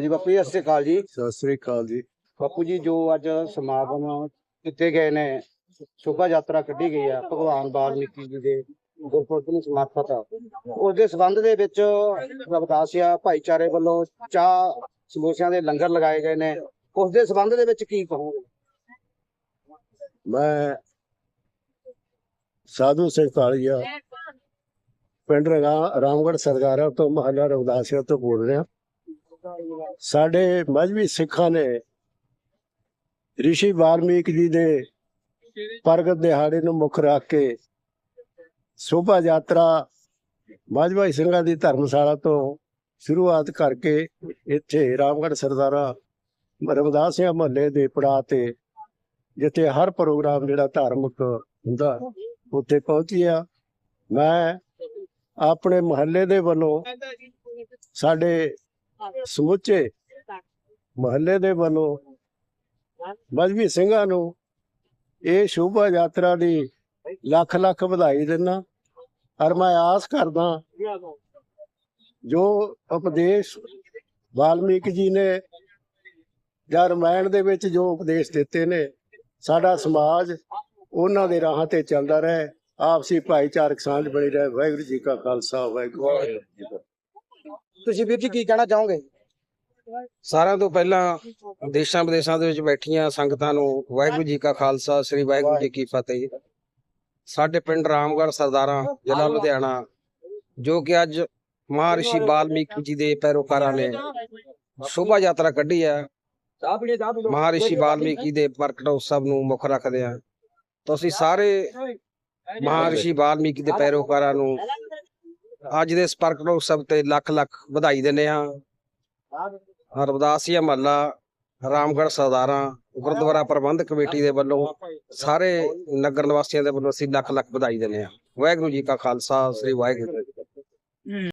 ਹਾਂਜੀ ਬਾਪੂ ਜੀ ਸਤਿ ਸ਼੍ਰੀ ਅਕਾਲ ਜੀ। ਸਤਿ ਸ੍ਰੀ ਅਕਾਲ ਜੀ। ਬਾਪੂ ਜੀ ਜੋ ਅੱਜ ਸਮਾਗਮ ਕੀਤੇ ਗਏ ਨੇ ਸ਼ੋਭਾ ਯਾਤਰਾ ਕੱਢੀ ਗਈ ਆ ਭਗਵਾਨ ਵਾਲਮੀਕੀ ਜੀ ਦੇ ਗੁਰਪੁਰਬ ਨੂੰ ਸਮਰਪਿਤ। ਉਸ ਦੇ ਸੰਬੰਧ ਦੇ ਵਿੱਚ ਰਵਦਾਸੀਆ ਭਾਈਚਾਰੇ ਵੱਲੋਂ ਚਾਹ ਸਮੋਸਿਆਂ ਦੇ ਲੰਗਰ ਲਗਾਏ ਗਏ ਨੇ। ਉਸ ਦੇ ਸੰਬੰਧ ਦੇ ਵਿੱਚ ਕੀ ਕਹੋਗੇ? ਮੈਂ ਸਾਧੂ ਸਿੰਘ ਕਾਲੀਆ ਪਿੰਡ ਰਗਾ- ਰਾਮਗੜ੍ਹ ਸਰਦਾਰਾ ਤੋਂ ਮਹੱਲਾ ਰਵਦਾਸੀਆ ਤੋਂ ਬੋਲ ਰਿਹਾ। ਸਾਡੇ ਮਜਬੀ ਸਿੱਖਾਂ ਨੇ ਰਿਸ਼ੀ ਵਾਲਮੀਕ ਜੀ ਦੇ ਪ੍ਰਗਟ ਦਿਹਾੜੇ ਨੂੰ ਮੁੱਖ ਰੱਖ ਕੇ ਸ਼ੋਭਾ ਯਾਤਰਾ ਮਜਬੀ ਸਿੰਘਾਂ ਦੀ ਧਰਮਸ਼ਾਲਾ ਤੋਂ ਸ਼ੁਰੂਆਤ ਕਰਕੇ ਇੱਥੇ ਰਾਮਗੜ੍ਹ ਸਰਦਾਰਾ ਰਵਦਾਸੀਆ ਮਹੱਲੇ ਦੇ ਪੜਾਅ ਤੇ ਜਿੱਥੇ ਹਰ ਪ੍ਰੋਗਰਾਮ ਜਿਹੜਾ ਧਾਰਮਿਕ ਹੁੰਦਾ, ਉੱਥੇ ਪਹੁੰਚੀ ਆ। ਮੈਂ ਆਪਣੇ ਮਹੱਲੇ ਦੇ ਵੱਲੋਂ ਸਾਡੇ ਸਮੁੱਚੇ ਮਹੱਲੇ ਦੇ ਵੱਲੋਂ ਮਜਬੀ ਸਿੰਘਾਂ ਨੂੰ ਇਹ ਸ਼ੋਭਾ ਯਾਤਰਾ ਦੀ ਲੱਖ ਲੱਖ ਵਧਾਈ ਦਿੰਦਾ। ਔਰ ਮੈਂ ਆਸ ਕਰਦਾ ਜੋ ਉਪਦੇਸ਼ ਵਾਲਮੀਕ ਜੀ ਨੇ ਜਾਂ ਰਮਾਇਣ ਦੇ ਵਿੱਚ ਜੋ ਉਪਦੇਸ਼ ਦਿੱਤੇ ਨੇ, ਸਾਡਾ ਸਮਾਜ ਉਹਨਾਂ ਦੇ ਰਾਹਾਂ ਤੇ ਚੱਲਦਾ ਰਹੇ। ਆਪਸੀ ਭਾਈਚਾਰਕ ਸਾਂਝ ਬਣੀ ਰਹੇ। ਵਾਹਿਗੁਰੂ ਜੀ ਕਾ ਖਾਲਸਾ, ਵਾਹਿਗੁਰੂ ਜੀ ਕੀ ਫਤਿਹ। ਤੁਸੀਂ ਵੀਰ ਜੀ ਕੀ ਕਹਿਣਾ ਚਾਹੋਗੇ? ਸਾਰਿਆਂ ਤੋਂ ਪਹਿਲਾਂ ਦੇਸ਼ਾਂ ਵਿਦੇਸ਼ਾਂ ਦੇ ਵਿੱਚ ਬੈਠੀਆਂ ਸੰਗਤਾਂ ਨੂੰ ਵਾਹਿਗੁਰੂ ਜੀ ਕਾ ਖਾਲਸਾ, ਸ੍ਰੀ ਵਾਹਿਗੁਰੂ ਜੀ ਕੀ ਫਤਿਹ। ਸਾਡੇ ਪਿੰਡ ਰਾਮਗੜ੍ਹ ਸਰਦਾਰਾਂ, ਜ਼ਿਲ੍ਹਾ ਲੁਧਿਆਣਾ, ਜੋ ਕਿ ਅੱਜ ਮਹਾਰਿਸ਼ੀ ਵਾਲਮੀਕੀ ਜੀ ਦੇ ਪੈਰੋਕਾਰਾਂ ਨੇ ਸ਼ੋਭਾ ਯਾਤਰਾ ਕੱਢੀ ਹੈ। ਮਹਾਰਿਸ਼ੀ ਵਾਲਮੀਕੀ ਦੇ ਪ੍ਰਗਟ ਉਤਸਵ ਨੂੰ ਮੁੱਖ ਰੱਖਦੇ ਆ ਤੁਸੀਂ ਅਸੀਂ ਸਾਰੇ ਮਹਾਰਿਸ਼ੀ ਵਾਲਮੀਕੀ ਦੇ ਪੈਰੋਕਾਰਾਂ ਨੂੰ ਅੱਜ ਦੇ ਇਸ ਪ੍ਰਗਟ ਸਭ ਤੇ ਲੱਖ ਲੱਖ ਵਧਾਈ ਦਿੰਦੇ ਹਾਂ। ਰਵਦਾਸੀਆ ਮਹੱਲਾ ਰਾਮਗੜ ਸਰਦਾਰਾਂ, ਗੁਰਦੁਆਰਾ ਪ੍ਰਬੰਧਕ ਕਮੇਟੀ ਦੇ ਵੱਲੋਂ ਸਾਰੇ ਨਗਰ ਨਿਵਾਸੀਆਂ ਦੇ ਵੱਲੋਂ ਅਸੀਂ ਲੱਖ ਲੱਖ ਵਧਾਈ ਦਿੰਦੇ ਹਾਂ। ਵਾਹਿਗੁਰੂ ਜੀ ਕਾ ਖਾਲਸਾ, ਸ੍ਰੀ ਵਾਹਿਗੁਰੂ